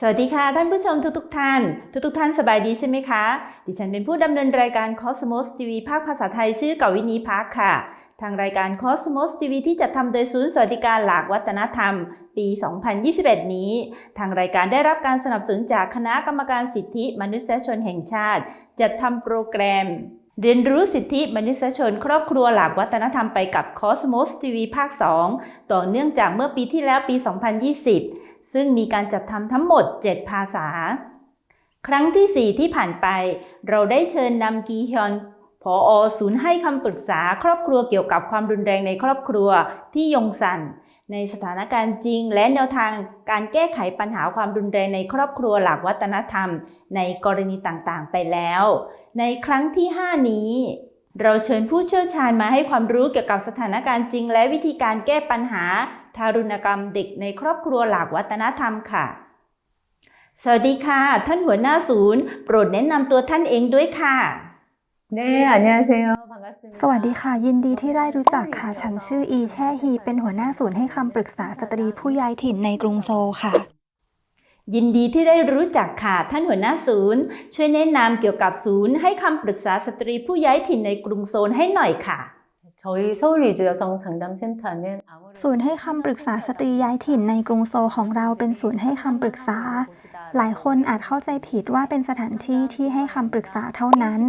สวัสดีค่ะท่านผู้ชมทุกๆท่าน ทุกๆท่านสบายดีใช่ไหมคะ ดิฉันเป็นผู้ดำเนินรายการ Cosmos TV ภาคภาษาไทยชื่อกวินีพักค่ะ ทางรายการ Cosmos TV ที่จัดทำโดยศูนย์สวัสดิการหลากวัฒนธรรม ปี 2021 นี้ ทางรายการได้รับการสนับสนุนจากคณะกรรมการสิทธิมนุษยชนแห่งชาติ จัดทำโปรแกรม เรียนรู้สิทธิมนุษยชน ครอบครัวหลากวัฒนธรรมไปกับ Cosmos TV ภาค 2 ต่อเนื่องจากเมื่อปีที่แล้วปี 2020 ซึ่งมีการจัดทำทั้งหมด 7 ภาษา ครั้งที่ 4 ที่ผ่านไป เราได้เชิญนำกีฮยอนผอศูนย์ให้คำปรึกษาครอบครัวเกี่ยวกับความรุนแรงในครอบครัวที่ยงสันในสถานการณ์จริงและแนวทางการแก้ไขปัญหาความรุนแรงในครอบครัวหลากวัฒนธรรม ในกรณีต่างๆ ไปแล้ว ในครั้งที่ 5 นี้ เราเชิญผู้เชี่ยวชาญมาให้ความรู้เกี่ยวกับสถานการณ์จริง และวิธีการแก้ปัญหา ทารุณกรรมเด็กในครอบครัวหลากวัฒนธรรมค่ะ สวัสดีค่ะ ท่านหัวหน้าศูนย์ โปรดแนะนำตัวท่านเองด้วยค่ะเนสวัสดีค่ะ ยินดีที่ได้รู้จักค่ะ ฉันชื่ออีแช่ฮี เป็นหัวหน้าศูนย์ให้คำปรึกษาสตรีผู้ย้ายถิ่นในกรุงโซลค่ะ ยินดีที่ได้รู้จักค่ะท่านหัวหน้าศูนย์ ช่วยแนะนำเกี่ยวกับศูนย์ให้คำปรึกษาสตรีผู้ย้ายถิ่นในกรุงโซลให้หน่อยค่ะศูนย์ให้คำปรึกษาสตรีย้ายถิ่นในกรุงโซของเราเป็นศูนย์ให้คำปรึกษา หลายคนอาจเข้าใจผิดว่าเป็นสถานที่ที่ให้คำปรึกษาเท่านั้น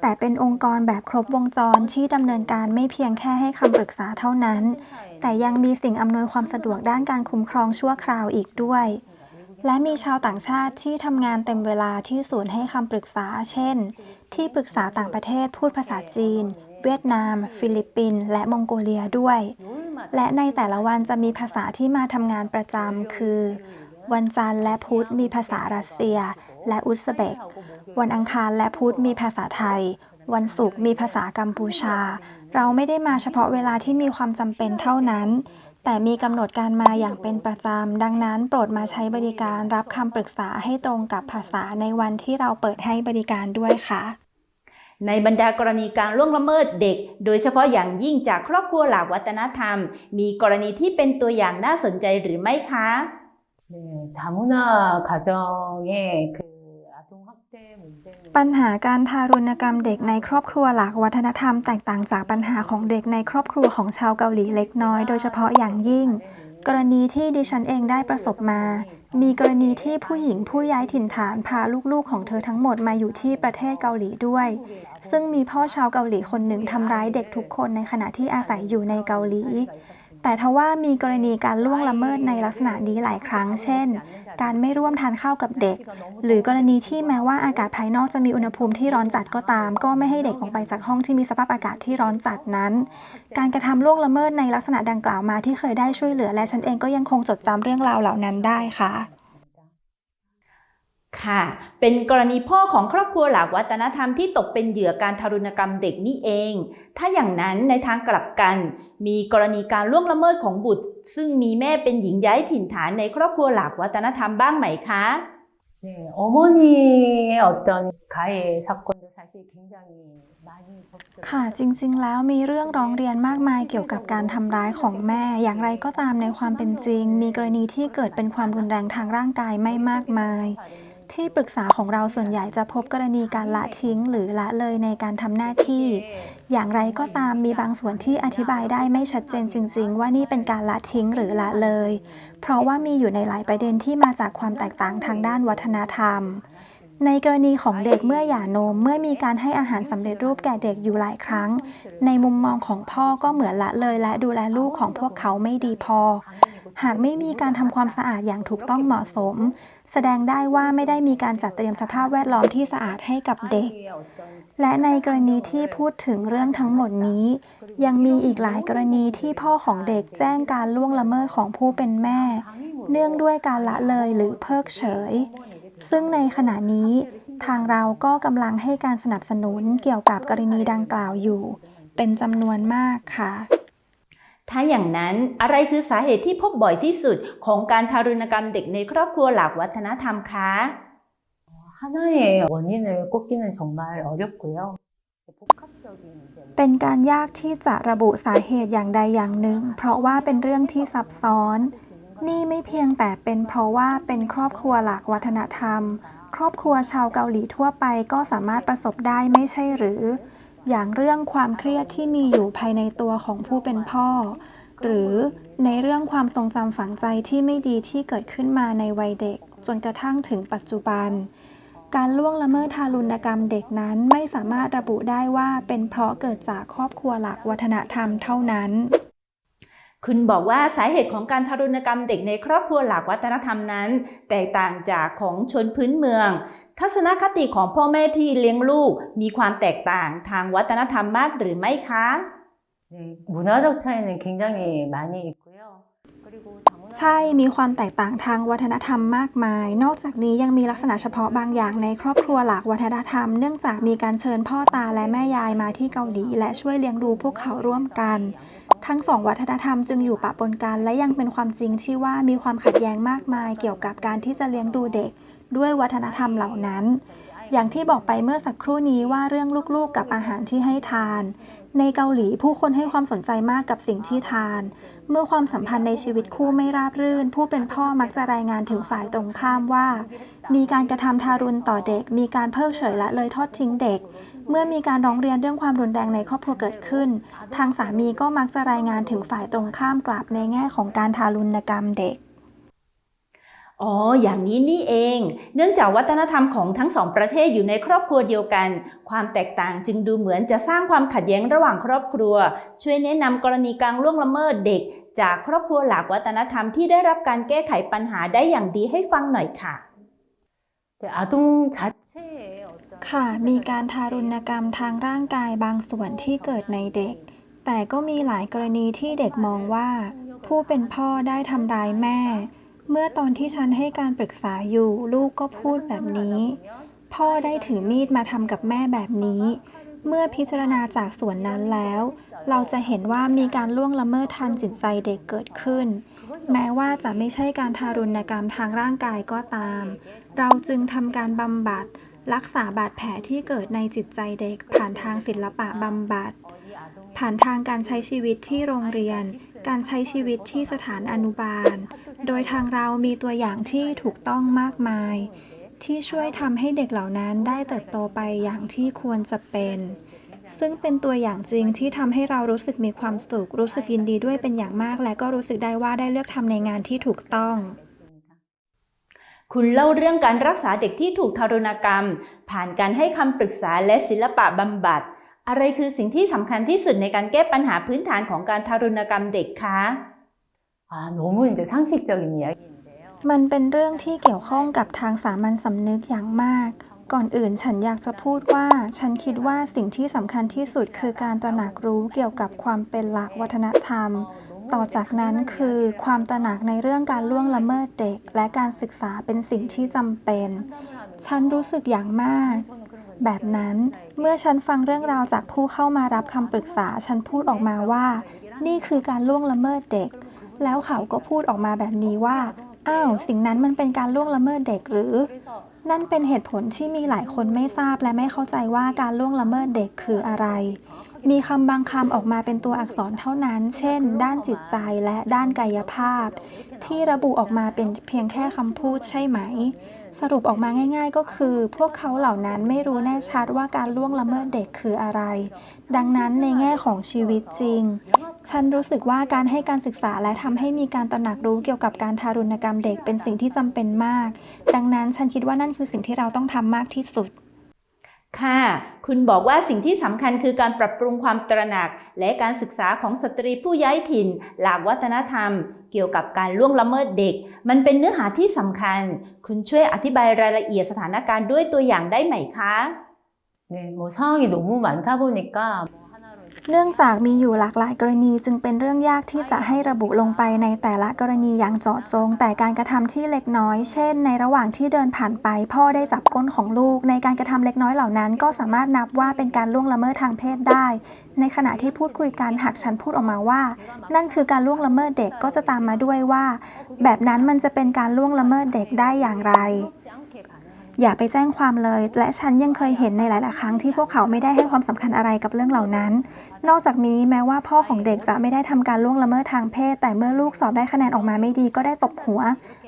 แต่เป็นองค์กรแบบครบวงจรที่ดำเนินการไม่เพียงแค่ให้คำปรึกษาเท่านั้น แต่ยังมีสิ่งอำนวยความสะดวกด้านการคุ้มครองชั่วคราวอีกด้วย และมีชาวต่างชาติที่ทำงานเต็มเวลาที่ศูนย์ให้คำปรึกษา เช่น ที่ปรึกษาต่างประเทศพูดภาษาจีน เวียดนาม ฟิลิปปินส์และมองโกเลียด้วย และในแต่ละวันจะมีภาษาที่มาทำงานประจำคือ วันจันทร์และพุธมีภาษารัสเซีย และอุซเบก วันอังคารและพุธมีภาษาไทย วันศุกร์มีภาษากัมพูชา เราไม่ได้มาเฉพาะเวลาที่มีความจำเป็นเท่านั้น แต่มีกำหนดการมาอย่างเป็นประจำ ดังนั้นโปรดมาใช้บริการรับคำปรึกษาให้ตรงกับภาษาในวันที่เราเปิดให้บริการด้วยค่ะ ในบรรดากรณีการล่วงละเมิดเด็ก โดยเฉพาะอย่างยิ่งจากครอบครัวหลากวัฒนธรรม มีกรณีที่เป็นตัวอย่างน่าสนใจหรือไม่คะ 네, 다문화 가정의 그 아동 학대 문제는 ปัญหาการทารุณกรรมเด็กในครอบครัวหลากวัฒนธรรมแตกต่างจากปัญหาของเด็กในครอบครัวของชาวเกาหลีเล็กน้อย โดยเฉพาะอย่างยิ่ง กรณีที่ดิฉันเองได้ประสบมา มีกรณีที่ผู้หญิงผู้ย้ายถิ่นฐานพาลูกๆของเธอทั้งหมดมาอยู่ที่ประเทศเกาหลีด้วย ซึ่งมีพ่อชาวเกาหลีคนหนึ่งทำร้ายเด็กทุกคนในขณะที่อาศัยอยู่ในเกาหลี แต่ทว่ามีกรณีการล่วงละเมิดในลักษณะนี้หลายครั้ง เช่น การไม่ร่วมทานข้าวกับเด็ก หรือกรณีที่แม้ว่าอากาศภายนอกจะมีอุณหภูมิที่ร้อนจัดก็ตาม ก็ไม่ให้เด็กออกไปจากห้องที่มีสภาพอากาศที่ร้อนจัดนั้น การกระทำล่วงละเมิดในลักษณะดังกล่าวมาที่เคยได้ช่วยเหลือ และฉันเองก็ยังคงจดจำเรื่องราวเหล่านั้นได้ค่ะ ค่ะ เป็นกรณีพ่อของครอบครัวหลากวัฒนธรรมที่ตกเป็นเหยื่อการทารุณกรรมเด็กนี่เอง ถ้าอย่างนั้นในทางกลับกัน มีกรณีการล่วงละเมิดของบุตร ซึ่งมีแม่เป็นหญิงย้ายถิ่นฐานในครอบครัวหลากวัฒนธรรมบ้างไหมคะ 네, 어머니의 어떤 가해 사건도 사실 굉장히 많이 접수 ค่ะจริงๆ แล้วมีเรื่องร้องเรียนมากมายเกี่ยวกับการทำร้ายของแม่ อย่างไรก็ตามในความเป็นจริง มีกรณีที่เกิดเป็นความรุนแรงทางร่างกายไม่มากมาย ที่ปรึกษาของเราส่วนใหญ่จะพบกรณีการละทิ้ง หรือละเลยในการทำหน้าที่ อย่างไรก็ตามมีบางส่วนที่อธิบายได้ไม่ชัดเจนจริง ๆ ว่านี่เป็นการละทิ้งหรือละเลย เพราะว่ามีอยู่ในหลายประเด็นที่มาจากความแตกต่างทางด้านวัฒนธรรม ในกรณีของเด็กเมื่อหย่านมเมื่อมีการให้อาหารสำเร็จรูปแก่เด็กอยู่หลายครั้ง ในมุมมองของพ่อก็เหมือนละเลย และดูแลลูกของพวกเขาไม่ดีพอหากไม่มีการทำความสะอาดอย่างถูกต้องเหมาะสม แสดงได้ว่าไม่ได้มีการจัดเตรียมสภาพแวดล้อมที่สะอาดให้กับเด็ก และในกรณีที่พูดถึงเรื่องทั้งหมดนี้ ยังมีอีกหลายกรณีที่พ่อของเด็กแจ้งการล่วงละเมิดของผู้เป็นแม่ เนื่องด้วยการละเลยหรือเพิกเฉย ซึ่งในขณะนี้ทางเราก็กำลังให้การสนับสนุนเกี่ยวกับกรณีดังกล่าวอยู่ เป็นจำนวนมากค่ะ ถ้าอย่างนั้นอะไรคือสาเหตุที่พบบ่อยที่สุดของการทารุณกรรมเด็กในครอบครัวหลากวัฒนธรรมคะ 하나의 원인을 꼽기는 정말 어렵고요. 복합적인 문제입니다. เป็นการยากที่จะระบุสาเหตุอย่างใดอย่างหนึ่ง เพราะว่าเป็นเรื่องที่ซับซ้อน นี่ไม่เพียงแต่เป็นเพราะว่าเป็นครอบครัวหลากวัฒนธรรม ครอบครัวชาวเกาหลีทั่วไปก็สามารถประสบได้ไม่ใช่หรือ อย่างเรื่องความเครียดที่มีอยู่ภายในตัวของผู้เป็นพ่อ หรือในเรื่องความทรงจำฝังใจที่ไม่ดีที่เกิดขึ้นมาในวัยเด็ก จนกระทั่งถึงปัจจุบัน การล่วงละเมิดทารุณกรรมเด็กนั้นไม่สามารถระบุได้ว่าเป็นเพราะเกิดจากครอบครัวหลักวัฒนธรรมเท่านั้น คุณบอกว่าสาเหตุของการทารุณกรรมเด็กในครอบครัวหลากวัฒนธรรมนั้น แตกต่างจากของชนพื้นเมือง ทัศนคติของพ่อแม่ที่เลี้ยงลูก มีความแตกต่างทางวัฒนธรรมมากหรือไม่คะ 네, 문화적 차이는 굉장히 많이 있고요. 그리고 ใช่ มีความแตกต่างทางวัฒนธรรมมากมาย นอกจากนี้ยังมีลักษณะเฉพาะบางอย่างในครอบครัวหลากวัฒนธรรม เนื่องจากมีการเชิญพ่อตาและแม่ยายมาที่เกาหลี และช่วยเลี้ยงดูพวกเขาร่วมกัน ทั้งสองวัฒนธรรมจึงอยู่ปะปนกันและยังเป็นความจริงที่ว่ามีความขัดแย้งมากมายเกี่ยวกับการที่จะเลี้ยงดูเด็ก ด้วยวัฒนธรรมเหล่านั้น อย่างที่บอกไปเมื่อสักครู่นี้ว่าเรื่องลูกๆกับอาหารที่ให้ทาน ในเกาหลีผู้คนให้ความสนใจมากกับสิ่งที่ทาน เมื่อความสัมพันธ์ในชีวิตคู่ไม่ราบรื่น ผู้เป็นพ่อมักจะรายงานถึงฝ่ายตรงข้ามว่า มีการกระทำทารุณต่อเด็ก มีการเพิกเฉยละเลยทอดทิ้งเด็ก เมื่อมีการร้องเรียนเรื่องความรุนแรงในครอบครัวเกิดขึ้น ทางสามีก็มักจะรายงานถึงฝ่ายตรงข้ามกลับในแง่ของการทารุณกรรมเด็กอ๋อ อย่างนี้นี่เอง เนื่องจากวัฒนธรรมของทั้งสองประเทศอยู่ในครอบครัวเดียวกัน ความแตกต่างจึงดูเหมือนจะสร้างความขัดแย้งระหว่างครอบครัว ช่วยแนะนำกรณีการล่วงละเมิดเด็ก จากครอบครัวหลากวัฒนธรรมที่ได้รับการแก้ไขปัญหาได้อย่างดีให้ฟังหน่อยค่ะ ค่ะ มีการทารุณกรรมทางร่างกายบางส่วนที่เกิดในเด็ก แต่ก็มีหลายกรณีที่เด็กมองว่า ผู้เป็นพ่อได้ทำร้ายแม่ เมื่อตอนที่ฉันให้การปรึกษาอยู่ ลูกก็พูดแบบนี้ พ่อได้ถือมีดมาทำกับแม่แบบนี้ เมื่อพิจารณาจากส่วนนั้นแล้ว เราจะเห็นว่ามีการล่วงละเมิดทางจิตใจเด็กเกิดขึ้น แม้ว่าจะไม่ใช่การทารุณกรรมทางร่างกายก็ตาม เราจึงทำการบำบัด รักษาบาดแผลที่เกิดในจิตใจเด็ก ผ่านทางศิลปะบำบัด ผ่านทางการใช้ชีวิตที่โรงเรียน การใช้ชีวิตที่สถานอนุบาล โดยทางเรามีตัวอย่างที่ถูกต้องมากมาย ที่ช่วยทำให้เด็กเหล่านั้นได้เติบโตไปอย่างที่ควรจะเป็น ซึ่งเป็นตัวอย่างจริงที่ทำให้เรารู้สึกมีความสุข รู้สึกยินดีด้วยเป็นอย่างมาก และก็รู้สึกได้ว่าได้เลือกทำในงานที่ถูกต้อง คุณเล่าเรื่องการรักษาเด็กที่ถูกทารุณกรรม ผ่านการให้คำปรึกษาและศิลปะบำบัด อะไรคือสิ่งที่สำคัญที่สุดในการแก้ปัญหาพื้นฐานของการทารุณกรรมเด็กคะ 아, 너무 이제 상식적인 이야기인데요. มันเป็นเรื่องที่เกี่ยวข้องกับทางสามัญสำนึกอย่างมาก ก่อนอื่นฉันอยากจะพูดว่า ฉันคิดว่าสิ่งที่สำคัญที่สุดคือการตระหนักรู้เกี่ยวกับความเป็นหลักวัฒนธรรม ต่อจากนั้นคือความตระหนักในเรื่องการล่วงละเมิดเด็ก และการศึกษาเป็นสิ่งที่จำเป็น ฉันรู้สึกอย่างมาก แบบนั้นเมื่อฉันฟังเรื่องราวจากผู้เข้ามารับคำปรึกษา ฉันพูดออกมาว่า นี่คือการล่วงละเมิดเด็ก แล้วเขาก็พูดออกมาแบบนี้ว่า อ้าว สิ่งนั้นมันเป็นการล่วงละเมิดเด็กหรือ นั่นเป็นเหตุผลที่มีหลายคนไม่ทราบและไม่เข้าใจว่าการล่วงละเมิดเด็กคืออะไร มีคำบางคำออกมาเป็นตัวอักษรเท่านั้น เช่น ด้านจิตใจและด้านกายภาพ ที่ระบุออกมาเป็นเพียงแค่คำพูดใช่ไหม สรุปออกมาง่าย ๆ ก็คือ พวกเขาเหล่านั้นไม่รู้แน่ชัดว่าการล่วงละเมิดเด็กคืออะไร ดังนั้นในแง่ของชีวิตจริง ฉันรู้สึกว่าการให้การศึกษาและทำให้มีการตระหนักรู้เกี่ยวกับการทารุณกรรมเด็กเป็นสิ่งที่จำเป็นมาก ดังนั้นฉันคิดว่านั่นคือสิ่งที่เราต้องทำมากที่สุด ค่ะ คุณบอกว่าสิ่งที่สำคัญคือการปรับปรุงความตระหนัก และการศึกษาของสตรีผู้ย้ายถิ่น หลากวัฒนธรรม เกี่ยวกับการล่วงละเมิดเด็ก มันเป็นเนื้อหาที่สำคัญ คุณช่วยอธิบายรายละเอียดสถานการณ์ด้วยตัวอย่างได้ไหมคะ 네, 뭐 상황이 너무 많다 보니까 뭐 하나로 이제 เนื่องจากมีอยู่หลากหลายกรณีจึงเป็นเรื่องยากที่จะให้ระบุลงไปในแต่ละกรณีอย่างเจาะจง แต่การกระทำที่เล็กน้อย เช่น ในระหว่างที่เดินผ่านไป พ่อได้จับก้นของลูก ในการกระทำเล็กน้อยเหล่านั้น ก็สามารถนับว่าเป็นการล่วงละเมิดทางเพศได้ ในขณะที่พูดคุยกันหากฉันพูดออกมาว่า นั่นคือการล่วงละเมิดเด็กก็จะตามมาด้วยว่า แบบนั้นมันจะเป็นการล่วงละเมิดเด็กได้อย่างไรอย่าไปแจ้งความเลย และฉันยังเคยเห็นในหลาย ๆ ครั้งที่พวกเขาไม่ได้ให้ความสำคัญอะไรกับเรื่องเหล่านั้นนอกจากนี้แม้ว่าพ่อของเด็กจะไม่ได้ทำการล่วงละเมิดทางเพศ แต่เมื่อลูกสอบได้คะแนนออกมาไม่ดีก็ได้ตบหัว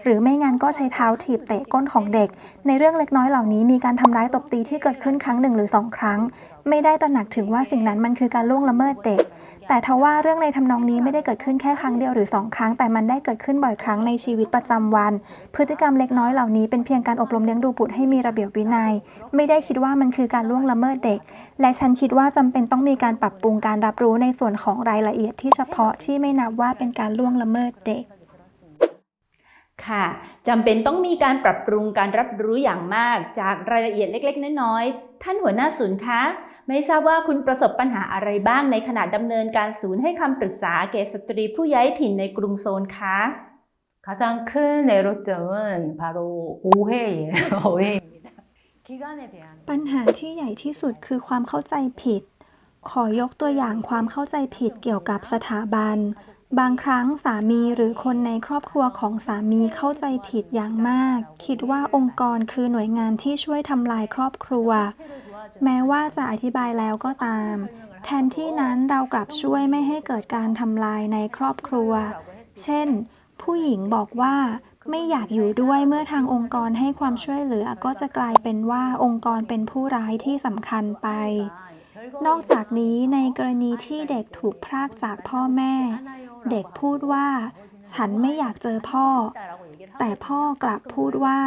หรือไม่งั้นก็ใช้เท้าถีบเตะก้นของเด็ก ในเรื่องเล็กน้อยเหล่านี้มีการทำร้ายตบตีที่เกิดขึ้นครั้งหนึ่งหรือสองครั้ง ไม่ได้ตระหนักถึงว่าสิ่งนั้นมันคือการล่วงละเมิดเด็ก แต่ทว่าเรื่องในทำนองนี้ไม่ได้เกิดขึ้นแค่ครั้งเดียวหรือสองครั้ง แต่มันได้เกิดขึ้นบ่อยครั้งในชีวิตประจำวัน พฤติกรรมเล็กน้อยเหล่านี้เป็นเพียงการอบรมเลี้ยงดูบุตรให้มีระเบียบวินัย ไม่ได้คิดว่ามันคือการล่วงละเมิดเด็ก และฉันคิดว่าจำเป็นต้องมีการปรับปรุงการรับรู้ในส่วนของรายละเอียดที่เฉพาะที่ไม่นับว่าเป็นการล่วงละเมิดเด็ก ค่ะจำเป็นต้องมีการปรับปรุงการรับรู้อย่างมาก จากรายละเอียดเล็กๆ น้อยๆ ท่านหัวหน้าศูนย์คะ ไม่ทราบว่าคุณประสบปัญหาอะไรบ้างในขณะดำเนินการศูนย์ให้คำปรึกษาแก่สตรีผู้ย้ายถิ่นในกรุงโซนคะ 가장 큰 애로점은 바로 오해예요. 오해입니다. 기간에 대한 ปัญหาที่ใหญ่ที่สุดคือความเข้าใจผิด ขอยกตัวอย่างความเข้าใจผิดเกี่ยวกับสถาบัน บางครั้งสามีหรือคนในครอบครัวของสามีเข้าใจผิดอย่างมาก คิดว่าองค์กรคือหน่วยงานที่ช่วยทำลายครอบครัว แม้ว่าจะอธิบายแล้วก็ตาม แทนที่นั้นเรากลับช่วยไม่ให้เกิดการทำลายในครอบครัว เช่น ผู้หญิงบอกว่า ไม่อยากอยู่ด้วยเมื่อทางองค์กรให้ความช่วยเหลือก็จะกลายเป็นว่าองค์กรเป็นผู้ร้ายที่สำคัญไป นอกจากนี้ในกรณีที่เด็กถูกพรากจากพ่อแม่ เด็กพูดว่า ฉันไม่อยากเจอพ่อ แต่พ่อกลับพูดว่า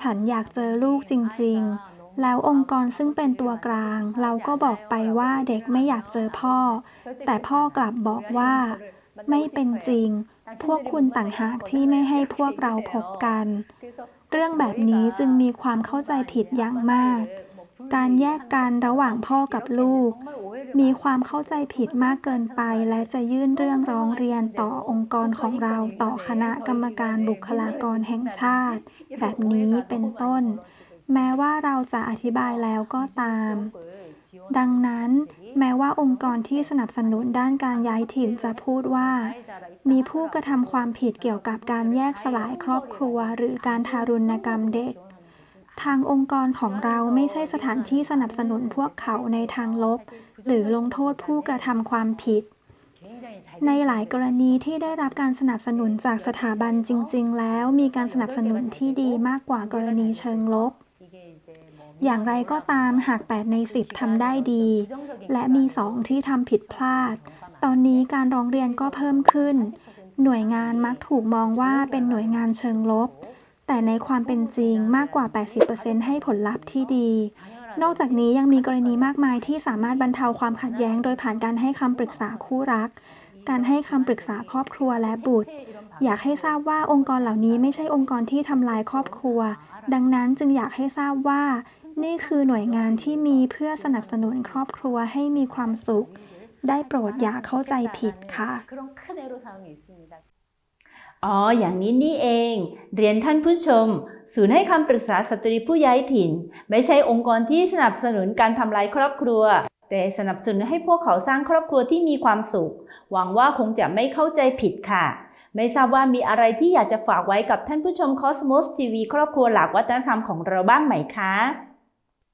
ฉันอยากเจอลูกจริง ๆ แล้วองค์กรซึ่งเป็นตัวกลาง เราก็บอกไปว่าเด็กไม่อยากเจอพ่อ แต่พ่อกลับบอกว่า ไม่เป็นจริง พวกคุณต่างหากที่ไม่ให้พวกเราพบกัน เรื่องแบบนี้จึงมีความเข้าใจผิดอย่างมาก การแยกกันระหว่างพ่อกับลูก มีความเข้าใจผิดมากเกินไป และจะยื่นเรื่องร้องเรียนต่อองค์กรของเราต่อคณะกรรมการบุคลากรแห่งชาติ แบบนี้เป็นต้น แม้ว่าเราจะอธิบายแล้วก็ตาม ดังนั้นแม้ว่าองค์กรที่สนับสนุนด้านการย้ายถิ่นจะพูดว่า มีผู้กระทำความผิดเกี่ยวกับการแยกสลายครอบครัว หรือการทารุณกรรมเด็ก ทางองค์กรของเราไม่ใช่สถานที่สนับสนุนพวกเขาในทางลบ หรือลงโทษผู้กระทำความผิด ในหลายกรณีที่ได้รับการสนับสนุนจากสถาบันจริง ๆ แล้วมีการสนับสนุนที่ดีมากกว่ากรณีเชิงลบ อย่างไรก็ตามหาก 8 ใน 10 ทำได้ดี และมี 2 ที่ทำผิดพลาด ตอนนี้การร้องเรียนก็เพิ่มขึ้น หน่วยงานมักถูกมองว่าเป็นหน่วยงานเชิงลบ แต่ในความเป็นจริงมากกว่า 80%ให้ผลลัพธ์ที่ดี นอกจากนี้ยังมีกรณีมากมายที่สามารถบรรเทาความขัดแย้ง โดยผ่านการให้คำปรึกษาคู่รัก การให้คำปรึกษาครอบครัวและบุตร อยากให้ทราบว่าองค์กรเหล่านี้ไม่ใช่องค์กรที่ทำลายครอบครัว ดังนั้นจึงอยากให้ทราบว่า นี่คือหน่วยงานที่มีเพื่อสนับสนุนครอบครัวให้มีความสุข ได้โปรดอย่าเข้าใจผิดค่ะอ๋อ อย่างนี้นี่เอง เรียนท่านผู้ชม ศูนย์ให้คำปรึกษาสตรีผู้ย้ายถิ่น ไม่ใช่องค์กรที่สนับสนุนการทำลายครอบครัว แต่สนับสนุนให้พวกเขาสร้างครอบครัวที่มีความสุข หวังว่าคงจะไม่เข้าใจผิดค่ะ ไม่ทราบว่ามีอะไรที่อยากจะฝากไว้กับท่านผู้ชม Cosmos TV ครอบครัวหลักวัฒนธรรมของเราบ้างไหมคะ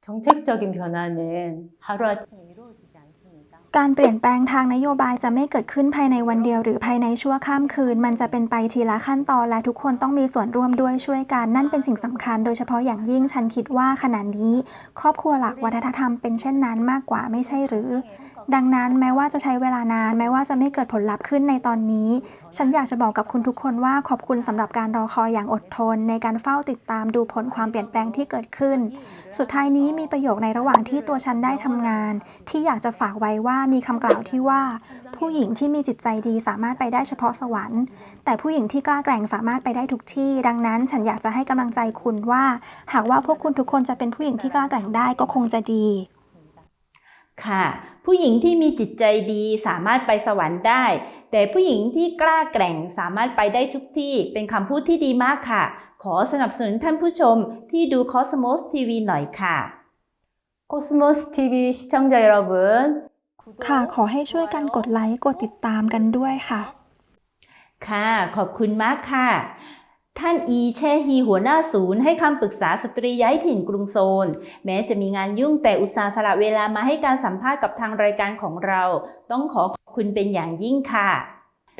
정책적인 변화는 하루아침에 이루어지지 않습니다. การเปลี่ยนแปลงทางนโยบายจะไม่เกิดขึ้นภายในวันเดียวหรือภายในชั่วข้ามคืน มันจะเป็นไปทีละขั้นตอนและทุกคนต้องมีส่วนร่วมด้วยช่วยกันนั่นเป็นสิ่งสำคัญ โดยเฉพาะอย่างยิ่งฉันคิดว่าขณะนี้ ครอบครัวหลักวัฒนธรรมเป็นเช่นนั้นมากกว่าไม่ใช่หรือ ดังนั้นแม้ว่าจะใช้เวลานาน แม้ว่าจะไม่เกิดผลลัพธ์ขึ้นในตอนนี้ ฉันอยากจะบอกกับคุณทุกคนว่าขอบคุณสำหรับการรอคอยอย่างอดทน ในการเฝ้าติดตามดูผลความเปลี่ยนแปลงที่เกิดขึ้น สุดท้ายนี้มีประโยคในระหว่างที่ตัวฉันได้ทำงาน ที่อยากจะฝากไว้ว่ามีคำกล่าวที่ว่า ผู้หญิงที่มีจิตใจดีสามารถไปได้เฉพาะสวรรค์ แต่ผู้หญิงที่กล้าแกร่งสามารถไปได้ทุกที่ ดังนั้นฉันอยากจะให้กำลังใจคุณว่า หากว่าพวกคุณทุกคนจะเป็นผู้หญิงที่กล้าแกร่งได้ก็คงจะดี ค่ะ ผู้หญิงที่มีจิตใจดีสามารถไปสวรรค์ได้ แต่ผู้หญิงที่กล้าแกร่งสามารถไปได้ทุกที่ เป็นคำพูดที่ดีมากค่ะ ขอสนับสนุนท่านผู้ชมที่ดู Cosmos TV หน่อยค่ะ 코스모스 TV 시청자 여러분 ค่ะ ขอให้ช่วยกันกดไลค์ กดติดตามกันด้วยค่ะ ค่ะ ขอบคุณมากค่ะ ท่านอีแชฮีหัวหน้าศูนย์ให้คำปรึกษาสตรีย้ายถิ่นกรุงโซลแม้จะมีงานยุ่งแต่อุตส่าห์สละเวลามาให้การสัมภาษณ์กับทางรายการของเรา ต้องขอขอบคุณเป็นอย่างยิ่งค่ะ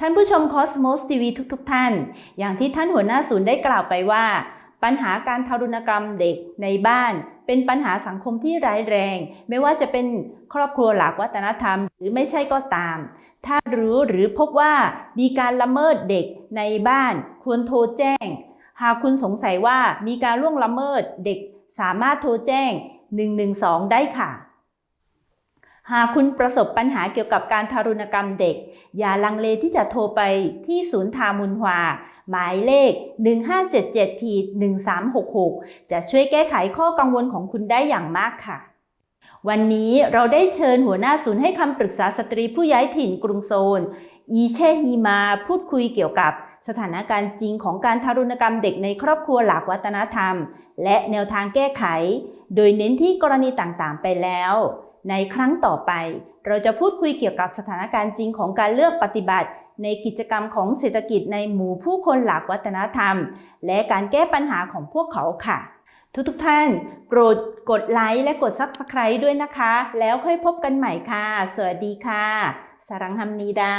ท่านผู้ชม Cosmos TV ทุกๆทท่าน อย่างที่ท่านหัวหน้าศูนย์ได้กล่าวไปว่า ปัญหาการทารุณกรรมเด็กในบ้าน เป็นปัญหาสังคมที่ร้ายแรง ไม่ว่าจะเป็นครอบครัวหลักวัฒนธรรม หรือไม่ใช่ก็ตาม ถ้ารู้หรือพบว่ามีการละเมิดเด็กในบ้าน ควรโทรแจ้ง หากคุณสงสัยว่ามีการล่วงละเมิดเด็กสามารถโทรแจ้ง 112 ได้ค่ะ หากคุณประสบปัญหาเกี่ยวกับการทารุณกรรมเด็ก อย่าลังเลที่จะโทรไปที่ศูนย์ทามุนฮวา หมายเลข 1577-1366 จะช่วยแก้ไขข้อกังวลของคุณได้อย่างมากค่ะ วันนี้เราได้เชิญหัวหน้าศูนย์ให้คำปรึกษาสตรีผู้ย้ายถิ่นกรุงโซลอีเชฮีมาพูดคุยเกี่ยวกับสถานการณ์จริงของการทารุณกรรมเด็กในครอบครัวหลากวัฒนธรรม และแนวทางแก้ไข โดยเน้นที่กรณีต่างๆ ไปแล้ว ในครั้งต่อไป เราจะพูดคุยเกี่ยวกับสถานการณ์จริงของการเลือกปฏิบัติ ในกิจกรรมของเศรษฐกิจในหมู่ผู้คนหลากวัฒนธรรม และการแก้ปัญหาของพวกเขาค่ะ ทุกๆท่านโปรดกดไลค์และกด Subscribe ด้วยนะคะ แล้วค่อยพบกันใหม่ค่ะ สวัสดีค่ะ สารังฮัมนีดา